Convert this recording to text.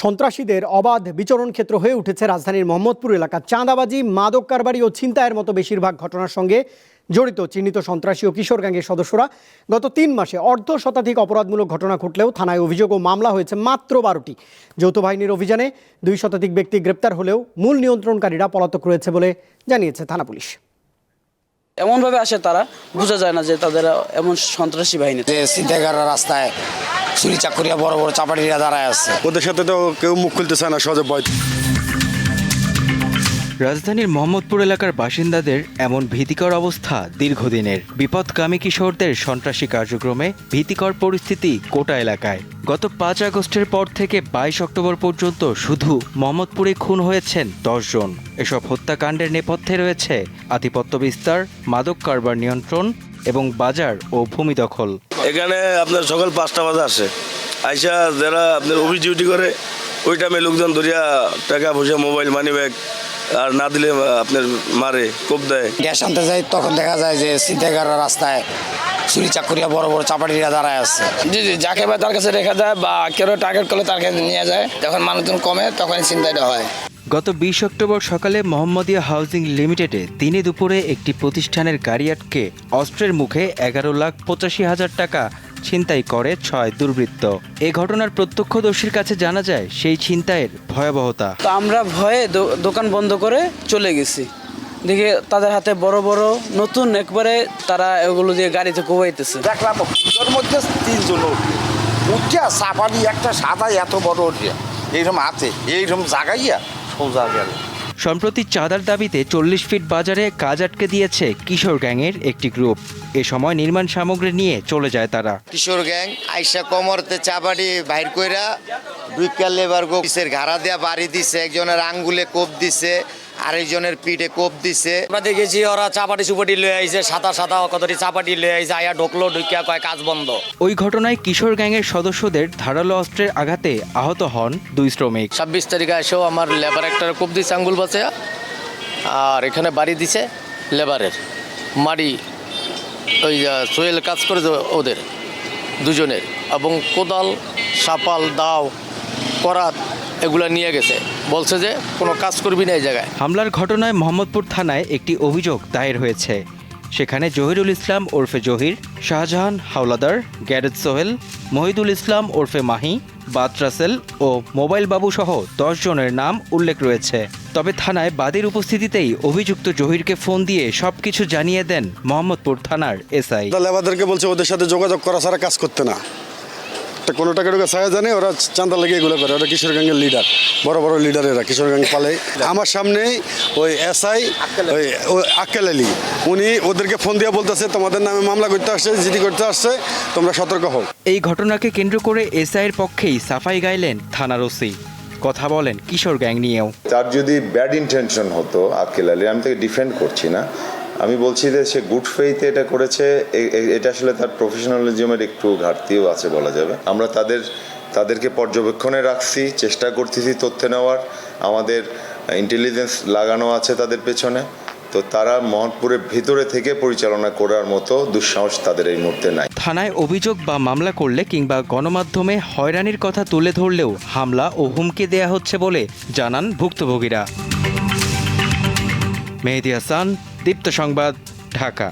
সন্ত্রাসীদের অবাধ বিচরণ ক্ষেত্র হয়ে উঠেছে রাজধানীর মোহাম্মদপুর এলাকা চাঁদাবাজি মাদক কারবারি ও ছিনতাইয়ের মতো বেশিরভাগ ঘটনার সঙ্গে জড়িত চিহ্নিত সন্ত্রাসী ও কিশোর গ্যাংয়ের সদস্যরা গত তিন মাসে অর্ধ শতাধিক অপরাধমূলক ঘটনা ঘটলেও থানায় অভিযোগ ও মামলা হয়েছে মাত্র বারোটি। যৌথ বাহিনীর অভিযানে দুই শতাধিক ব্যক্তি গ্রেপ্তার হলেও মূল নিয়ন্ত্রণকারীরা পলাতক রয়েছে বলে জানিয়েছে থানা পুলিশ। এমনভাবে আসে তারা বোঝা যায় না যে তাদের এমন সন্ত্রাসী বাহিনী। রাস্তায় চুরি চাকরিয়া বড় বড় চাপাটিরা দাঁড়ায় আছে। ওদের সাথে তো কেউ মুখ খুলতে চায় না সহজে ভয়। রাজধানীর মোহাম্মদপুর এলাকার বাসিন্দাদের এমন ভীতিকর অবস্থা দীর্ঘদিনের। বিপদগামী কিশোরদের সন্ত্রাসী কার্যক্রমে ভীতিকর পরিস্থিতি কোটা এলাকায়। গত পাঁচ আগস্টের পর থেকে বাইশ অক্টোবর পর্যন্ত শুধু মোহাম্মদপুরে খুন হয়েছেন দশজন এসব হত্যাকাণ্ডের নেপথ্যে রয়েছে আধিপত্য বিস্তার মাদক কারবার নিয়ন্ত্রণ এবং বাজার ও ভূমি দখল। এখানে আপনার সকাল পাঁচটা বাজে আসে আইসা যারা আপনার অফিস ডিউটি করে ওই টাইমে লোকজন ধরিয়া টাকা পয়সা মোবাইল মানি ব্যাগ আর না দিলে আপনার মারে কোপ দেয়। গ্যাস আনতে যাই তখন দেখা যায় যে ছিনতাইকাররা রাস্তায় চুরি চাকরিয়া বড় বড় চাপাটিরা দাঁড়ায় আছে। জি জি যাকে বা তার কাছে রেখা যায় বা কেউ টার্গেট করলে তার কাছে নিয়ে যায় যখন মানুষজন কমে তখন চিন্তাটা হয়। গত বিশ অক্টোবর সকালে মোহাম্মদিয়া হাউজিং লিমিটেডে দিনে দুপুরে একটি প্রতিষ্ঠানের গাড়ি আটকে অস্ত্রের মুখে এগারো লাখ পঁচাশি হাজার টাকা ছিনতাই করে ছয় দুর্বৃত্ত। এ ঘটনার প্রত্যক্ষদর্শীর কাছে জানা যায় সেই ছিনতাইয়ের ভয়াবহতা। তো আমরা ভয়ে দো- দোকান বন্ধ করে চলে গেছি। দেখে তাদের হাতে বড় বড় নতুন একবারে তারা এগুলো দিয়ে গাড়িতে কোবাইতেছে। দেখলাম ওর মধ্যে তিনজন উঠিয়া একটা সাদা এত বড় উঠিয়া। এইরকম হাতে এইরকম জাগাইয়া সোজা গেল। সম্প্রতি চাঁদার দাবিতে চল্লিশ ফিট বাজারে কাজ আটকে দিয়েছে কিশোর গ্যাংয়ের একটি গ্রুপ। এ সময় নির্মাণ সামগ্রী নিয়ে চলে যায় তারা। কিশোর গ্যাং আইসা কমরতে চাবাড়ি বাইর কইরা দুইকা লেবার গো পিসের ঘাড়া দেয়া বাড়ি দিছে একজনের আঙ্গুলে কোপ দিছে আরেকজনের পিঠে কোপ দিছে। আমরা দেখেছি ওরা চাপাটি চুপাটি লয়ে আইছে সাদা সাদা কতটি চাপাটি লয়ে আইছে আয়া ঢুকলো ঢুকিয়া কয় কাজ বন্ধ। ওই ঘটনায় কিশোর গ্যাংয়ের সদস্যদের ধারালো অস্ত্রের আঘাতে আহত হন দুই শ্রমিক। ছাব্বিশ তারিখে এসেও আমার লেবার একটা কোপ দিছে আঙ্গুল বাঁচে আর এখানে বাড়ি দিছে লেবারের মাড়ি ওই যে সোয়েল কাজ করে ওদের দুজনের। এবং কোদাল সাপাল দাও করাত এগুলা নিয়ে গেছে। বলছে যে কোনো কাজ করবি না এই জায়গায়। হামলার ঘটনায় মোহাম্মদপুর থানায় একটি অভিযোগ দায়ের হয়েছে। সেখানে জহিরুল ইসলাম ওরফে জহির শাহজাহান হাওলাদার গ্যারেজ সোহেল মহিদুল ইসলাম ওরফে মাহি বাদ রাসেল ও মোবাইল বাবু সহ দশ জনের নাম উল্লেখ রয়েছে। তবে থানায় বাদীর উপস্থিতিতেই অভিযুক্ত জহিরকে ফোন দিয়ে সবকিছু জানিয়ে দেন মোহাম্মদপুর থানার এসআই। বলছে ওদের সাথে যোগাযোগ করা ছাড়া কাজ করতে না। তা কোনো টাকা টুকা ছায়া জানে ওরা চান্দা লেগে এগুলো করে। ওরা কিশোরগঞ্জের লিডার বড় বড় লিডার এরা কিশোরগঞ্জ গ্যাং পালে। আমার সামনেই ওই এসআই ওই ওই আক্কেল আলী উনি ওদেরকে ফোন দিয়ে বলতেছে তোমাদের নামে মামলা করতে আসছে জিডি করতে আসছে তোমরা সতর্ক হও। এই ঘটনাকে কেন্দ্র করে এসআইয়ের পক্ষেই সাফাই গাইলেন থানার ওসি। কথা বলেন কিশোর গ্যাং নিয়েও। তার যদি ব্যাড ইন্টেনশন হতো আকিল আলী আমি তাকে ডিফেন্ড করছি না। আমি বলছি যে সে গুড ফেইতে এটা করেছে এটা আসলে তার প্রফেশনালিজমের একটু ঘাটতিও আছে বলা যাবে। আমরা তাদের, তাদেরকে পর্যবেক্ষণে রাখছি, চেষ্টা করতেছি তথ্য নেওয়ার, আমাদের ইন্টেলিজেন্স লাগানো আছে তাদের পেছনে। তো তারা মোহনপুরের ভিতরে থেকে পরিচালনা করার মতো দুঃসাহস তাদের এই মুহূর্তে নাই। থানায় অভিযোগ বা মামলা করলে কিংবা গণমাধ্যমে হয়রানির কথা তুলে ধরলেও হামলা ও হুমকি দেয়া হচ্ছে বলে জানান ভুক্তভোগীরা। মেহেদি হাসান দীপ্ত সংবাদ ঢাকা।